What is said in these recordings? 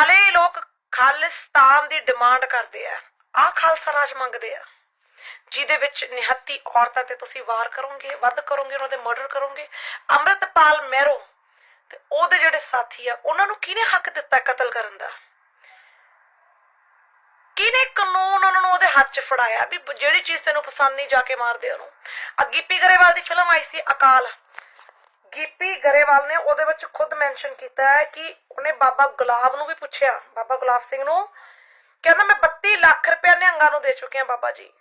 ਹਲੇ ਲੋਕ ਖਾਲਿਸਤਾਨ ਦੀ ਡਿਮਾਂਡ ਕਰਦੇ ਆ। ਆ ਖਾਲਸਾ ਰਾਜ ਮੰਗਦੇ ਆ। ਜਿਹਦੇ ਵਿੱਚ ਨਿਹੱਤੀ ਔਰਤਾਂ ਤੇ ਤੁਸੀਂ ਵਾਰ ਕਰੋਗੇ, ਵੱਧ ਕਰੋਗੇ, ਉਹਨਾਂ ਦੇ ਮਰਡਰ ਕਰੋਗੇ। ਅੰਮ੍ਰਿਤਪਾਲ ਮਹਿਰੋ ਤੇ ਉਹਦੇ ਜਿਹੜੇ ਸਾਥੀ ਆ, ਉਹਨਾਂ ਨੂੰ ਕਿਹਨੇ ਹੱਕ ਦਿੱਤਾ ਕਤਲ ਕਰਨ ਦਾ? ਕਿਹਨੇ ਕਾਨੂੰਨ ਉਹਨਾਂ ਨੂੰ ਉਹਦੇ ਹੱਥ 'ਚ ਫੜਾਇਆ? ਵੀ ਜਿਹੜੀ ਚੀਜ਼ ਤੈਨੂੰ ਪਸੰਦ ਨਹੀਂ, ਜਾ ਕੇ ਮਾਰਦੇ ਉਹਨੂੰ। ਆ ਗਿੱਪੀ ਗਰੇਵਾਲ ਦੀ ਫਿਲਮ ਆਈ ਸੀ ਅਕਾਲ। ਗਿੱਪੀ ਗਰੇਵਾਲ ਨੇ ਉਹਦੇ ਵਿੱਚ ਖੁਦ ਮੈਂਸ਼ਨ ਕੀਤਾ ਹੈ ਕਿ ਉਹਨੇ ਬਾਬਾ ਗੁਲਾਬ ਨੂੰ ਵੀ ਪੁੱਛਿਆ, ਬਾਬਾ ਗੁਲਾਬ ਸਿੰਘ ਨੂੰ, ਕਹਿੰਦਾ ਮੈਂ 32 ਲੱਖ ਰੁਪਏ ਨਿਹੰਗਾਂ ਨੂੰ ਦੇ ਚੁੱਕਿਆ ਬਾਬਾ ਜੀ।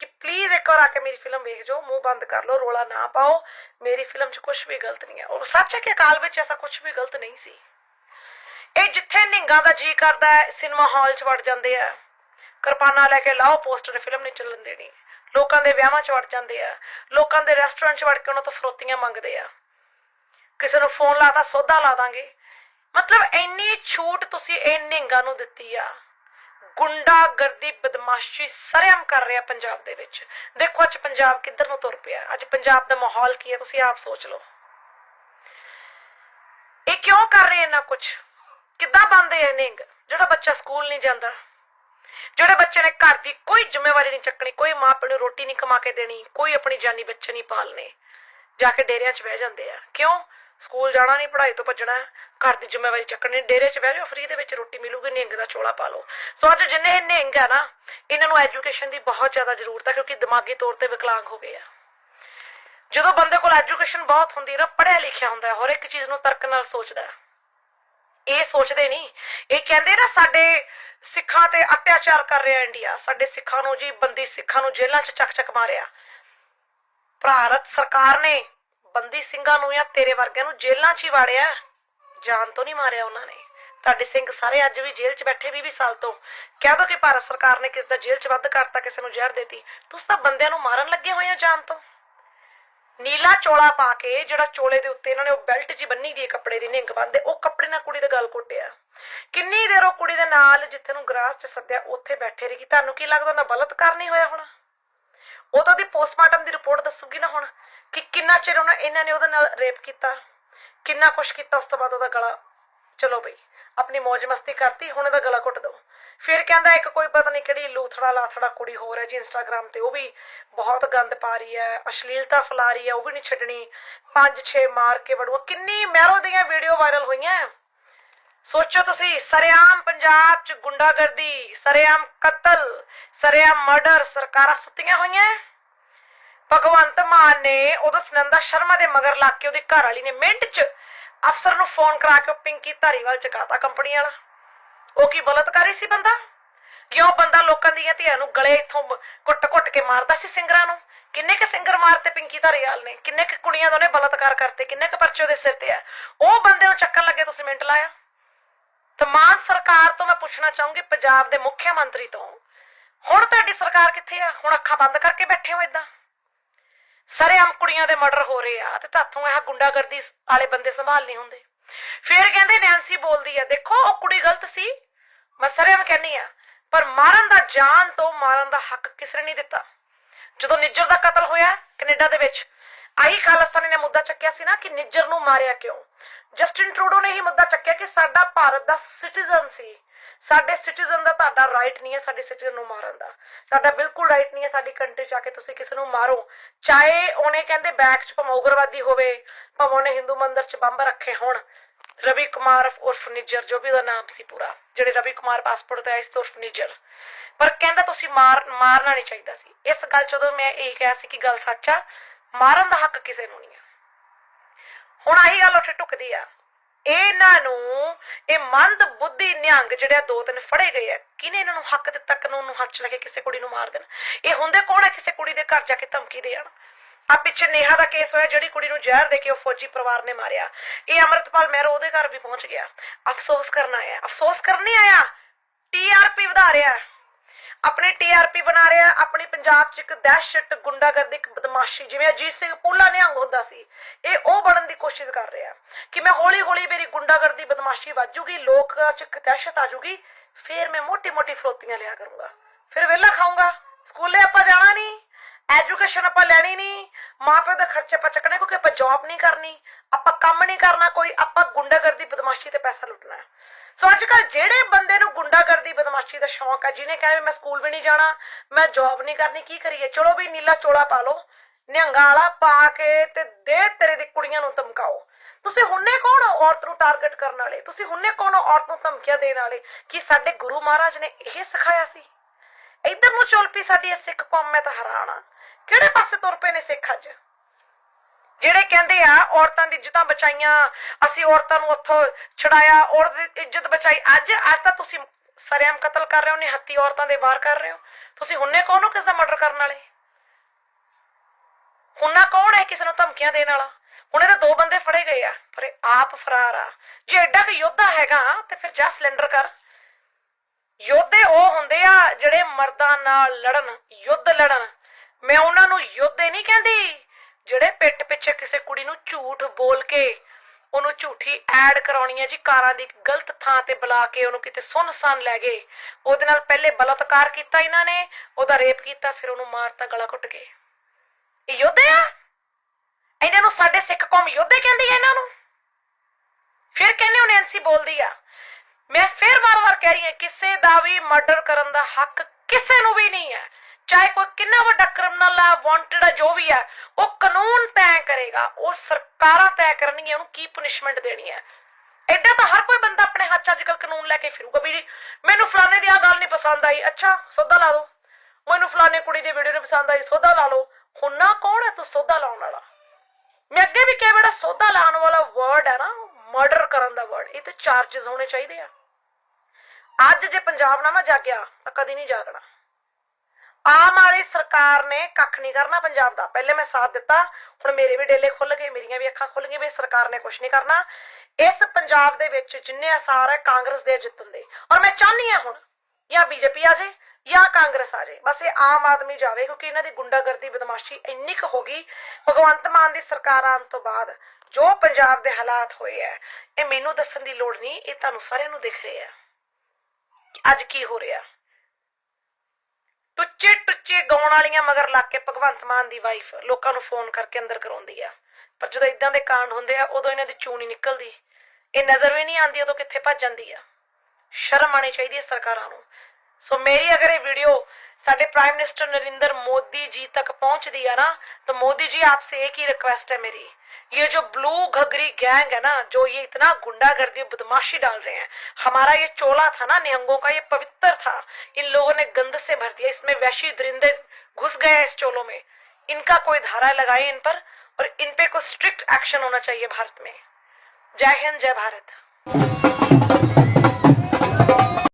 ਕਿ ਪਲੀਜ਼ ਇੱਕ ਵਾਰ ਆ ਕੇ ਮੇਰੀ ਫਿਲਮ ਵੇਖ ਜਾਓ, ਮੂੰਹ ਬੰਦ ਕਰ ਲਓ, ਰੋਲਾ ਨਾ ਪਾਓ, ਮੇਰੀ ਫਿਲਮ 'ਚ ਕੁਝ ਵੀ ਗਲਤ ਨਹੀਂ ਹੈ। ਉਹ ਸੱਚ ਹੈ ਕਿ ਅਕਾਲ ਵਿੱਚ ਐਸਾ ਕੁਝ ਵੀ ਗਲਤ ਨਹੀਂ ਸੀ? ਇਹ ਜਿੱਥੇ ਨਿੰਗਾ ਦਾ ਜੀ ਕਰਦਾ ਹੈ, ਸਿਨੇਮਾ ਹਾਲ 'ਚ ਵੜ ਜਾਂਦੇ ਆ। ਕਿਰਪਾਨਾਂ ਲੈ ਕੇ ਲਾਓ, ਪੋਸਟਰ ਫਿਲਮ ਨਹੀਂ ਚੱਲਣ ਦੇਣੀ। ਲੋਕਾਂ ਦੇ ਵਿਆਹਾਂ 'ਚ ਵੜ ਜਾਂਦੇ ਆ, ਲੋਕਾਂ ਦੇ ਰੈਸਟੋਰੈਂਟ 'ਚ ਵੜ ਕੇ ਉਹਨਾਂ ਤੋਂ ਫਰੋਤੀਆਂ ਮੰਗਦੇ ਆ। ਕਿਸੇ ਨੂੰ ਫੋਨ ਲਾਤਾ ਸੌਦਾ ਲਾ ਦਾਂਗੇ। ਮਤਲਬ ਇੰਨੀ ਛੂਟ ਤੁਸੀਂ ਇਹ ਨਿੰਗਾ ਨੂੰ ਦਿੱਤੀ ਆ। ਗੁੰਡਾਗਰਦੀ, ਬਦਮਾਸ਼ੀ ਸਰੇਆਮ ਕਰ ਰਿਹਾ ਪੰਜਾਬ ਦੇ ਵਿੱਚ। ਦੇਖੋ ਅੱਜ ਪੰਜਾਬ ਕਿੱਧਰ ਨੂੰ ਤੁਰ ਪਿਆ। ਅੱਜ ਪੰਜਾਬ ਦਾ ਮਾਹੌਲ ਕੀ ਹੈ ਤੁਸੀਂ ਆਪ ਸੋਚ ਲਓ। ਇਹ ਕਿਉਂ ਕਰ ਰਹੇ ਇਹਨਾਂ ਕੁਝ ਕਿੱਦਾਂ ਬੰਦੇ ਇਹ ਨਿੰਗ? ਜਿਹੜਾ ਬੱਚਾ ਸਕੂਲ ਨਹੀਂ ਜਾਂਦਾ। ਜਿਹੜੇ ਬੱਚੇ ਨੇ ਘਰ ਦੀ ਕੋਈ ਜ਼ਿੰਮੇਵਾਰੀ ਨਹੀਂ ਚੱਕਣੀ, ਕੋਈ ਮਾਂ ਪਿਓ ਨੂੰ ਰੋਟੀ ਨਹੀਂ ਕਮਾ ਕੇ ਦੇਣੀ, ਕੋਈ ਆਪਣੀ ਜਾਨੀ ਬੱਚੇ ਨਹੀਂ ਪਾਲਨੇ ਜਾ ਕੇ ਡੇਰਿਆਂ 'ਚ ਬਹਿ ਜਾਂਦੇ ਆ। ਕਿਉਂ? ਸਕੂਲ ਜਾਣਾ ਨਹੀਂ, ਪੜ੍ਹਾਈ ਤੋਂ ਭੱਜਣਾ ਘਰ ਦੀ ਜ਼ਿੰਮੇਵਾਰੀ ਚੱਕਣੀ, ਡੇਰੇ 'ਚ ਬਹਿ ਜਾਓ, ਫ੍ਰੀ ਦੇ ਵਿੱਚ ਰੋਟੀ ਮਿਲੂਗੀ ਨਿਹੰਗ ਦਾ ਚੋਲਾ ਪਾ ਲਓ। ਸੋ ਅੱਜ ਜਿੰਨੇ ਨਿੰਗ ਨਿਹੰਗ ਆ ਨਾ, ਇਹਨਾਂ ਨੂੰ ਐਜੂਕੇਸ਼ਨ ਦੀ ਬਹੁਤ ਜ਼ਿਆਦਾ ਜ਼ਰੂਰਤ ਹੈ ਕਿਉਂਕਿ ਦਿਮਾਗੀ ਤੌਰ ਤੇ ਵਿਕਲਾਂਗ ਹੋ ਗਏ ਆ। ਜਦੋਂ ਬੰਦੇ ਕੋਲ ਐਜੂਕੇਸ਼ਨ ਬਹੁਤ ਹੁੰਦੀ ਨਾ, ਪੜ੍ਹਿਆ ਲਿਖਿਆ ਹੁੰਦਾ ਹਰ ਇੱਕ ਚੀਜ਼ ਨੂੰ ਤਰਕ ਨਾਲ ਸੋਚਦਾ ਇਹ ਸੋਚਦੇ ਨਹੀਂ। ਇਹ ਕਹਿੰਦੇ ਨਾ, ਸਾਡੇ ਸਿੱਖਾਂ ਤੇ ਅਤਿਆਚਾਰ ਕਰ ਰਿਹਾ ਇੰਡੀਆ। ਸਾਡੇ ਸਿੱਖਾਂ ਨੂੰ ਜੀ, ਬੰਦੀ ਸਿੱਖਾਂ ਨੂੰ ਜੇਲ੍ਹਾਂ 'ਚ ਚੱਕ ਚੱਕ ਮਾਰਿਆ। ਭਾਰਤ ਸਰਕਾਰ ਨੇ ਬੰਦੀ ਸਿੰਘਾਂ ਨੂੰ ਜਾਂ ਤੇਰੇ ਵਰਗਿਆਂ ਨੂੰ ਜੇਲ੍ਹਾਂ 'ਚ ਹੀ ਵਾੜਿਆ। ਜਾਨ ਤੋਂ ਨਹੀਂ ਮਾਰਿਆ ਉਹਨਾਂ ਨੇ। ਤੁਹਾਡੇ ਸਿੰਘ ਸਾਰੇ ਅੱਜ ਵੀ ਜੇਲ੍ਹ 'ਚ ਬੈਠੇ 20 ਸਾਲ ਤੋਂ। ਕਹਿ ਦੋ ਕਿ ਭਾਰਤ ਸਰਕਾਰ ਨੇ ਕਿਸੇ ਦਾ ਜੇਲ੍ਹ 'ਚ ਵੱਧ ਕਰਤਾ, ਕਿਸੇ ਨੂੰ ਜ਼ਹਿਰ ਦੇਤੀ। ਤੁਸੀਂ ਤਾਂ ਬੰਦਿਆਂ ਨੂੰ ਮਾਰਨ ਲੱਗੇ ਹੋਏ ਹੋ ਜਾਨ ਤੋਂ। ਨੀਲਾ ਚੋਲਾ ਪਾ ਕੇ ਜਿਹੜਾ ਚੋਲੇ ਦੇ ਉੱਤੇ ਇਹਨਾਂ ਨੇ ਉਹ ਬੈਲਟ ਜੀ ਬੰਨੀ ਦੀ ਕੱਪੜੇ ਦੀ, ਨਿੰਗ ਬੰਨਦੇ ਉਹ ਕੱਪੜੇ ਨਾਲ ਕੁੜੀ ਦੇ ਗਲ ਘੁੱਟਿਆ। ਕਿੰਨੀ ਦੇਰ ਉਹ ਕੁੜੀ ਦੇ ਨਾਲ ਜਿੱਥੇ ਨੂੰ ਗਰਾਸ 'ਚ ਸੱਦਿਆ, ਉੱਥੇ ਬੈਠੇ ਰਹੀ। ਤੁਹਾਨੂੰ ਕੀ ਲੱਗਦਾ ਉਹਨਾਂ ਬਲਤਕਾਰ ਨਹੀਂ ਹੋਇਆ ਹੋਣਾ? ਉਹ ਤਾਂ ਦੀ ਪੋਸਟਮਾਰਟਮ ਦੀ ਰਿਪੋਰਟ ਦੱਸੂਗੀ ਨਾ ਹੁਣ ਕਿ ਕਿੰਨਾ ਚਿਰ ਉਹਨਾਂ ਇਹਨਾਂ ਨੇ ਉਹਦੇ ਨਾਲ ਰੇਪ ਕੀਤਾ, ਕਿੰਨਾ ਕੁਛ ਕੀਤਾ, ਉਸ ਤੋਂ ਬਾਅਦ ਉਹਦਾ ਗਲਾ। ਚਲੋ ਬਈ, ਆਪਣੀ ਮौज ਮਸਤੀ ਕਰਤੀ, ਹੁਣ ਇਹਦਾ ਗਲਾ ਘੁੱਟ ਦੋ ਫਿਰ ਕਹਿੰਦਾ ਇੱਕ ਕੋਈ ਪਤਾ ਨਹੀਂ ਕਿਹੜੀ ਲੂਥੜਾ ਲਾਥੜਾ ਕੁੜੀ ਹੋਰ ਹੈ ਜੀ ਇੰਸਟਾਗ੍ਰam ਤੇ, ਉਹ ਵੀ ਬਹੁਤ ਗੰਦ ਪਾ ਰਹੀ ਹੈ, ਅਸ਼ਲੀਲਤਾ ਫੈਲਾ ਰਹੀ ਹੈ, ਉਹ ਵੀ ਨਹੀਂ ਛੱਡਣੀ। ਪੰਜ ਛੇ ਮਾਰ ਕੇ ਵੜੂਆ ਕਿੰਨੀ ਮਹਿਰੋ ਦੀਆਂ ਵੀਡੀਓ ਵਾਇਰਲ ਹੋਈਆਂ। ਸੋਚੋ ਤੁਸੀਂ, ਸਰਿਆਮ ਪੰਜਾਬ 'ਚ ਗੁੰਡਾਗਰਦੀ, ਸਰੇਆਮ ਕਤਲ, ਸਰੇਆਮ ਮਰਡਰ ਸਰਕਾਰਾਂ ਸੁੱਤੀਆਂ ਹੋਈਆਂ? ਭਗਵੰਤ ਮਾਨ ਨੇ ਉਹਦਾ ਸੁਨੰਦਾ ਸ਼ਰਮਾ ਦੇ ਮਗਰ ਲੱਗ ਕੇ ਉਹਦੀ ਘਰ ਵਾਲੀ ਨੇ ਮਿੰਟ 'ਚ ਅਫਸਰ ਨੂੰ ਫੋਨ ਕਰਾ ਕੇ ਪਿੰਕੀ ਧਾਰੀਵਾਲ ਚਕਾਤਾ ਕੰਪਨੀ ਵਾਲਾ। ਉਹ ਕੀ ਬਲਤਕਾਰੀ ਸੀ ਬੰਦਾ? ਕਿਉਂ ਬੰਦਾ ਲੋਕਾਂ ਦੀਆਂ ਧੀਆਂ ਨੂੰ ਗਲੇ ਇਥੋਂ ਕੁੱਟ-ਕੁੱਟ ਕੇ ਮਾਰਦਾ ਸੀ ਸਿੰਗਰਾਂ ਨੂੰ? ਕਿੰਨੇ ਕ ਸਿੰਗਰ ਮਾਰਤੇ ਪਿੰਕੀ ਧਾਰੀਵਾਲ ਨੇ? ਕਿੰਨੇ ਕ ਕੁੜੀਆਂ ਦਾ ਉਹਨੇ ਬਲਤਕਾਰ ਕਰਤੇ? ਕਿੰਨੇ ਕ ਪਰਚੇ ਉਹਦੇ ਸਿਰ ਤੇ ਆ? ਉਹ ਬੰਦੇ ਨੂੰ ਚੱਕਣ ਲੱਗੇ, ਤੁਸੀਂ ਮਿੰਟ ਲਾਇਆ। ਤੇ ਮਾਨ ਸਰਕਾਰ ਤੋਂ ਮੈਂ ਪੁੱਛਣਾ ਚਾਹੂੰਗੀ, ਪੰਜਾਬ ਦੇ ਮੁੱਖ ਮੰਤਰੀ ਤੋਂ। ਹੁਣ ਤੁਹਾਡੀ ਸਰਕਾਰ ਕਿੱਥੇ ਆ? ਹੁਣ ਅੱਖਾਂ ਬੰਦ ਕਰਕੇ ਬੈਠੇ ਹੋ ਇਦਾਂ ਸਰੇਆਮ ਕੁੜੀਆਂ ਦੇ ਮਰਡਰ ਹੋ ਰਹੇ ਆ ਤੇ ਤੁਹਾਥੋਂ ਇਹ ਗੁੰਡਾਗਰਦੀ ਵਾਲੇ ਬੰਦੇ ਸੰਭਾਲ ਨਹੀਂ ਹੁੰਦੇ। ਫੇਰ ਕਹਿੰਦੇ ਨੈਂਸੀ ਬੋਲਦੀ ਆ, ਦੇਖੋ ਉਹ ਕੁੜੀ ਗਲਤ ਸੀ। ਮੈਂ ਸਰੇਆਮ ਕਹਿੰਨੀ ਆ, ਪਰ ਮਾਰਨ ਦਾ ਜਾਨ ਤੋਂ ਮਾਰਨ ਦਾ ਹੱਕ ਕਿਸ ਨੇ ਨਹੀਂ ਦਿੱਤਾ? ਜਦੋਂ ਨਿੱਜਰ ਦਾ ਕਤਲ ਹੋਇਆ ਕੈਨੇਡਾ ਦੇ ਵਿੱਚ ਆਹੀ ਖਾਲਿਸਤਾਨੀ ਨੇ ਮੁੱਦਾ ਚੱਕਿਆ ਸੀ ਨਾ ਕਿ ਨਿੱਜਰ ਨੂੰ ਮਾਰਿਆ ਕਿਉਂ? ਜਸਟਿਨ ਟਰੂਡੋ ਨੇ ਹੀ ਮੁੱਦਾ ਚੱਕਿਆ ਕਿ ਸਾਡਾ ਭਾਰਤ ਦਾ ਸਿਟੀਜ਼ਨ ਸੀ। ਸਾਡੇ ਸਿਟੀਜ਼ਨ ਦਾ ਤੁਹਾਡਾ ਰਾਈਟ ਨਹੀਂ ਹੈ ਸਾਡੇ ਸਿਟੀਜ਼ਨ ਨੂੰ ਮਾਰਨ ਦਾ। ਸਾਡਾ ਬਿਲਕੁਲ ਰਾਈਟ ਨਹੀਂ ਹੈ ਸਾਡੀ ਕੰਟਰੀ 'ਚ ਆ ਕੇ ਤੁਸੀਂ ਕਿਸੇ ਨੂੰ ਮਾਰੋ। ਚਾਹੇ ਉਹਨੇ ਕਹਿੰਦੇ ਬੈਕ 'ਚ ਭਾਵੇਂ ਉਗਰਵਾਦੀ ਹੋਵੇ, ਭਾਵੇਂ ਉਹਨੇ ਹਿੰਦੂ ਮੰਦਿਰ 'ਚ ਬੰਬ ਰੱਖੇ ਹੋਣ, ਰਵੀ ਕੁਮਾਰ ਉਰਫ ਨਿੱਜਰ, ਜੋ ਵੀ ਉਹਦਾ ਨਾਮ ਸੀ ਪੂਰਾ, ਜਿਹੜੇ ਰਵੀ ਕੁਮਾਰ ਪਾਸਪੋਰਟ ਤੇ ਆਏ ਸੀ ਉਰਫ ਨਿੱਜਰ। ਪਰ ਕਹਿੰਦਾ ਤੁਸੀਂ ਮਾਰ, ਮਾਰਨਾ ਨਹੀਂ ਚਾਹੀਦਾ ਸੀ। ਇਸ ਗੱਲ ਜਦੋਂ ਮੈਂ ਇਹ ਕਿਹਾ ਸੀ ਕਿ ਗੱਲ ਸੱਚ ਆ ਮਾਰਨ ਦਾ ਹੱਕ ਕਿਸੇ ਨੂੰ ਨਹੀਂ ਆ। ਹੁਣ ਆਹੀ ਗੱਲ ਉੱਥੇ ਟੁਕਦੀ ਆ। ਇਹਨਾਂ ਨੂੰ ਇਹ ਮੰਦ ਬੁੱਧੀ ਨਿਹੰਗ ਜਿਹੜੇ ਦੋ ਤਿੰਨ ਫੜੇ ਗਏ ਆ, ਕਿਹਨੇ ਇਹਨਾਂ ਨੂੰ ਹੱਕ ਦਿੱਤਾ ਕਾਨੂੰਨ ਨੂੰ ਹੱਥ 'ਚ ਲੈ ਕੇ ਕਿਸੇ ਕੁੜੀ ਨੂੰ ਮਾਰ ਦੇਣ? ਇਹ ਹੁੰਦੇ ਕੌਣ ਆ ਕਿਸੇ ਕੁੜੀ ਦੇ ਘਰ ਜਾ ਕੇ ਧਮਕੀ ਦੇਣ ਆ ਪਿੱਛੇ ਨੇਹਾ ਦਾ ਕੇਸ ਹੋਇਆ, ਜਿਹੜੀ ਕੁੜੀ ਨੂੰ ਜ਼ਹਿਰ ਦੇ ਕੇ ਉਹ ਫੌਜੀ ਪਰਿਵਾਰ ਨੇ ਮਾਰਿਆ। ਇਹ ਅਮਰਤਪਾਲ ਮਹਿਰੋ ਉਹਦੇ ਘਰ ਵੀ ਪਹੁੰਚ ਗਿਆ। ਅਫਸੋਸ ਕਰਨ ਆਇਆ। ਅਫਸੋਸ ਕਰਨ ਨਹੀਂ ਆਇਆ ਟੀਆਰਪੀ ਵਧਾ ਰਿਹਾ। ਆਪਣੇ ਟੀਆਰਪੀ ਬਣਾ ਰਿਹਾ, ਆਪਣੀ ਪੰਜਾਬ 'ਚ ਇੱਕ ਦਹਿਸ਼ਤ ਗੁੰਡਾਗਰਦੀ, ਇੱਕ ਬਦਮਾਸ਼ੀ, ਜਿਵੇਂ ਅਜੀਤ ਸਿੰਘ ਪੂਲਾ ਨਿਹੰਗ ਹੁੰਦਾ ਸੀ, ਇਹ ਉਹ ਬਣਨ ਦੀ ਕੋਸ਼ਿਸ਼ ਕਰ ਰਿਹਾ। ਕਿ ਮੈਂ ਹੌਲੀ ਹੌਲੀ ਮੇਰੀ ਗੁੰਡਾਗਰਦੀ, ਬਦਮਾਸ਼ੀ ਵੱਜੂਗੀ ਲੋਕਾਂ 'ਚ ਦਹਿਸ਼ਤ ਆ ਜੂਗੀ ਫਿਰ ਮੈਂ ਮੋਟੀ ਮੋਟੀ ਫਰੋਤੀਆਂ ਲਿਆ ਕਰੂੰਗਾ। ਫਿਰ ਵਿਹਲਾ ਖਾਊਂਗਾ। ਸਕੂਲੇ ਆਪਾਂ ਜਾਣਾ ਨਹੀਂ ਐਜੂਕੇਸ਼ਨ ਆਪਾਂ ਲੈਣੀ ਨਹੀਂ ਮਾਪੇ ਦਾ ਖਰਚੇ ਆਪਾਂ ਚੱਕਣੇ, ਕਿਉਂਕਿ ਆਪਾਂ ਜੌਬ ਨਹੀਂ ਕਰਨੀ, ਆਪਾਂ ਕੰਮ ਨਹੀਂ ਕਰਨਾ ਕੋਈ, ਆਪਾਂ ਗੁੰਡਾਗਰਦੀ, ਬਦਮਾਸ਼ੀ ਤੇ ਪੈਸਾ ਲੁੱਟਣਾ। ਸੋ ਅੱਜ ਕੱਲ ਜਿਹੜੇ ਬੰਦੇ ਨੂੰ ਗੁੰਡਾਗਰਦੀ ਬਦਮਾਸ਼ੀ ਦਾ ਸ਼ੌਂਕ ਹੈ ਜਿਹਨੇ ਕਹਿਣਾ ਮੈਂ ਸਕੂਲ ਵੀ ਨਹੀਂ ਜਾਣਾ, ਮੈਂ ਜੌਬ ਨਹੀਂ ਕਰਨੀ, ਕੀ ਕਰੀਏ? ਚਲੋ ਵੀ ਨੀਲਾ ਚੋਲਾ ਪਾ ਲਓ, ਨਿਹੰਗਾ ਪਾ ਕੇ ਤੇ ਦੇ ਤੇਰੇ ਦੀ ਕੁੜੀਆਂ ਨੂੰ ਧਮਕਾਓ। ਤੁਸੀਂ ਹੁੰਨੇ ਕੌਣ ਹੋ ਔਰਤ ਨੂੰ ਟਾਰਗੇਟ ਕਰਨ ਵਾਲੇ? ਤੁਸੀਂ ਹੁੰਨੇ ਕੌਣ ਹੋ ਔਰਤ ਨੂੰ ਧਮਕੀਆਂ ਦੇਣ ਵਾਲੇ? ਕੀ ਸਾਡੇ ਗੁਰੂ ਮਹਾਰਾਜ ਨੇ ਇਹ ਸਿਖਾਇਆ ਸੀ? ਇੱਧਰ ਨੂੰ ਚੁਲ ਪਈ ਸਾਡੀ ਇਹ ਸਿੱਖ ਕੌਮ, ਮੈਂ ਤਾਂ ਹੈਰਾਨ ਕਿਹੜੇ ਪਾਸੇ ਤੁਰ ਪਏ ਨੇ ਸਿੱਖ ਅੱਜ? ਜਿਹੜੇ ਕਹਿੰਦੇ ਆ, ਔਰਤਾਂ ਦੀ ਇੱਜ਼ਤਾਂ ਬਚਾਈਆਂ, ਅਸੀਂ ਔਰਤਾਂ ਨੂੰ ਉੱਥੋਂ ਛੁਡਾਇਆ, ਔਰਤ ਦੀ ਇੱਜ਼ਤ ਬਚਾਈ, ਅੱਜ ਅੱਜ ਤਾਂ ਤੁਸੀਂ ਸਰਿਆਮ ਕਤਲ ਕਰ ਰਹੇ ਹੋ, ਨਿਹੱਤੀ ਔਰਤਾਂ ਦੇ ਵਾਰ ਕਰ ਰਹੇ ਹੋ? ਤੁਸੀਂ ਹੁੰਨੇ ਕੌਣ ਹੋ ਕਿਸੇ ਦਾ ਮਰਡਰ ਕਰਨ ਵਾਲੇ? ਹੁਣਾ ਕੌਣ ਹੈ ਕਿਸੇ ਨੂੰ ਧਮਕੀਆਂ ਦੇਣ ਵਾਲਾ? ਹੁਣ ਇਹਦੇ ਦੋ ਬੰਦੇ ਫੜੇ ਗਏ ਆ, ਪਰ ਇਹ ਆਪ ਫਰਾਰ ਆ। ਜੇ ਐਡਾ ਕਿ ਯੋਧਾ ਹੈਗਾ, ਤੇ ਫਿਰ ਜਾ ਸਿਲੰਡਰ ਕਰ। ਯੋਧੇ ਉਹ ਹੁੰਦੇ ਆ ਜਿਹੜੇ ਮਰਦਾਂ ਨਾਲ ਲੜਨ, ਯੁੱਧ ਲੜਨ। ਮੈਂ ਉਹਨਾਂ ਨੂੰ ਯੋਧੇ ਨਹੀਂ ਕਹਿੰਦੀ, ਜਿਹੜੇ ਪਿੱਠ ਪਿੱਛੇ ਕਿਸੇ ਕੁੜੀ ਨੂੰ ਝੂਠ ਬੋਲ ਕੇ ਉਹਨੂੰ ਝੂਠੀ ਐਡ ਕਰਾਉਣੀ ਹੈ ਜੀ, ਕਾਰਾਂ ਦੀ ਗਲਤ ਥਾਂ ਤੇ ਬੁਲਾ ਕੇ ਉਹਨੂੰ ਕਿਤੇ ਸੁੰਨਸਾਨ ਲੈ ਗਏ। ਉਹਦੇ ਨਾਲ ਪਹਿਲੇ ਬਲਾਤਕਾਰ ਕੀਤਾ ਇਹਨਾਂ ਨੇ, ਉਹਦਾ ਰੇਪ ਕੀਤਾ, ਫਿਰ ਉਹਨੂੰ ਮਾਰਤਾ, ਗਲਾ ਘੁੱਟ ਕੇ। ਇਹ ਯੋਧੇ ਆ? ਇਹਨਾਂ ਨੂੰ ਸਾਡੇ ਸਿੱਖ ਕੌਮ ਯੋਧੇ ਕਹਿੰਦੀ ਹੈ ਇਹਨਾਂ ਨੂੰ? ਫਿਰ ਕਹਿੰਦੇ ਹੁਣ ਐਨਸੀ ਬੋਲਦੀ ਆ, ਮੈਂ ਫਿਰ ਵਾਰ-ਵਾਰ ਕਹਿ ਰਹੀ ਹਾਂ, ਕਿਸੇ ਦਾ ਵੀ ਮਰਡਰ ਕਰਨ ਦਾ ਹੱਕ ਕਿਸੇ ਨੂੰ ਵੀ ਨਹੀਂ ਹੈ। ਚਾਹੇ ਕੋਈ ਕਿੰਨਾ ਵੱਡਾ ਕ੍ਰਿਮੀਨਲ ਆ ਵਾਂਟਡ ਆ, ਜੋ ਵੀ ਆ, ਉਹ ਕਾਨੂੰਨ ਤੈਅ ਕਰੇਗਾ, ਉਹ ਸਰਕਾਰਾਂ ਤੈਅ ਕਰਨਗੀਆਂ, ਉਹਨੂੰ ਕੀ ਪਨਿਸ਼ਮੈਂਟ ਦੇਣੀ ਹੈ ਐਡਾ ਤਾਂ ਹਰ ਕੋਈ ਬੰਦਾ ਆਪਣੇ ਹੱਥ 'ਚ ਅੱਜਕੱਲ ਕਾਨੂੰਨ ਲੈ ਕੇ ਫਿਰੂਗਾ ਵੀ ਮੈਨੂੰ ਫਲਾਣੇ ਦੀ ਆ ਗੱਲ ਨਹੀਂ ਪਸੰਦ ਆਈ। ਅੱਛਾ ਸੋਧਾ ਲਾ ਦੋ। ਮੈਨੂੰ ਫਲਾਣੇ ਕੁੜੀ ਦੀ ਵੀਡੀਓ ਨਹੀਂ ਪਸੰਦ ਆਈ ਸੋਧਾ ਲਾ ਲਓ। ਹੁਣਾ ਕੌਣ ਹੈ ਤੂੰ ਸੋਧਾ ਲਾਉਣ ਵਾਲਾ? ਮੈਂ ਅੱਗੇ ਵੀ ਕਿਹਾ ਬੇੜਾ ਸੋਧਾ ਲਾਉਣ ਵਾਲਾ ਵਰਡ ਹੈ ਨਾ ਮਰਡਰ ਕਰਨ ਦਾ ਵਰਡ ਇਹ ਤੇ ਚਾਰजेस ਹੋਣੇ ਚਾਹੀਦੇ ਆ। ਅੱਜ ਜੇ ਪੰਜਾਬ ਨਾ ਨਾ ਜਾਗਿਆ, ਤਾਂ ਕਦੀ ਨਹੀਂ ਜਾਗਣਾ। ਆਮ ਵਾਲੀ ਸਰਕਾਰ ਨੇ ਕੱਖ ਨਹੀਂ ਕਰਨਾ ਪੰਜਾਬ ਦਾ। ਪਹਿਲੇ ਮੈਂ ਸਾਥ ਦਿੱਤਾ, ਹੁਣ ਮੇਰੇ ਵੀ ਡੇਲੇ ਖੁੱਲ ਗਏ, ਮੇਰੀਆਂ ਵੀ ਅੱਖਾਂ ਖੁੱਲ ਗਈਆਂ ਵੀ ਸਰਕਾਰ ਨੇ ਕੁਝ ਨਹੀਂ ਕਰਨਾ। ਇਸ ਪੰਜਾਬ ਦੇ ਵਿੱਚ ਜਿੰਨੇ ਆਸਾਰ ਹੈ, ਕਾਂਗਰਸ ਦੇ ਜਿੱਤਣ ਦੇ। ਔਰ ਮੈਂ ਚਾਹਨੀ ਆ ਹੁਣ, ਜਾਂ ਬੀਜੇਪੀ ਆ ਜੇ, ਜਾਂ ਕਾਂਗਰਸ ਆ ਜੇ। ਬਸ ਇਹ ਆਮ ਆਦਮੀ ਜਾਵੇ, ਕਿਉਂਕਿ ਇਹਨਾਂ ਦੀ ਗੁੰਡਾਗਰਦੀ, ਬਦਮਾਸ਼ੀ ਇੰਨੀ ਕੁ ਹੋ ਗਈ, ਭਗਵੰਤ ਮਾਨ ਦੀ ਸਰਕਾਰ ਆਉਣ ਤੋਂ ਬਾਅਦ ਜੋ ਪੰਜਾਬ ਦੇ ਹਾਲਾਤ ਹੋਏ ਆ ਇਹ ਮੈਨੂੰ ਦੱਸਣ ਦੀ ਲੋੜ ਨਹੀਂ, ਇਹ ਤੁਹਾਨੂੰ ਸਾਰਿਆਂ ਨੂੰ ਦਿਖ ਰਿਹਾ ਕਿ ਅੱਜ ਕੀ ਹੋ ਰਿਹਾ? ਟੁੱਚੇ ਟੁੱਚੇ ਗਾਉਣ ਵਾਲੀਆਂ ਮਗਰ ਲੱਗ ਕੇ ਭਗਵੰਤ ਮਾਨ ਦੀ ਵਾਈਫ ਲੋਕਾਂ ਨੂੰ ਫੋਨ ਕਰਕੇ ਅੰਦਰ ਕਰਾਉਂਦੀ ਆ। ਪਰ ਜਦੋਂ ਇਦਾਂ ਦੇ ਕਾਂਡ ਹੁੰਦੇ ਆ, ਉਦੋਂ ਇਹਨਾਂ ਦੀ ਚੂਣੀ ਨਿਕਲਦੀ। ਇਹ ਨਜ਼ਰ ਵੀ ਨਹੀਂ ਆਉਂਦੀ ਉਦੋਂ ਕਿੱਥੇ ਭੱਜ ਜਾਂਦੀ ਆ। ਸ਼ਰਮ ਆਣੀ ਚਾਹੀਦੀ ਹੈ ਸਰਕਾਰਾਂ ਨੂੰ। ਸੋ ਮੇਰੀ ਅਗਰ ਇਹ ਵੀਡੀਓ ਸਾਡੇ प्राइम मिनिस्टर नरेंद्र मोदी जी तक पहुँचती है ना तो मोदी जी, आपसे एक ही रिक्वेस्ट है मेरी। ये जो ब्लू घगरी गैंग है ना, जो ये इतना गुंडागर्दी, बदमाशी डाल रहे हैं। हमारा ये चोला था ना, निहंगों का ये पवित्र था। इन लोगों ने गंद से भर दिया, इसमें वैशी दरिंदे घुस गए इस चोलों में। इनका कोई धारा लगाए इन पर, और इन पे कोई स्ट्रिक्ट एक्शन होना चाहिए भारत में। जय हिंद, जय भारत।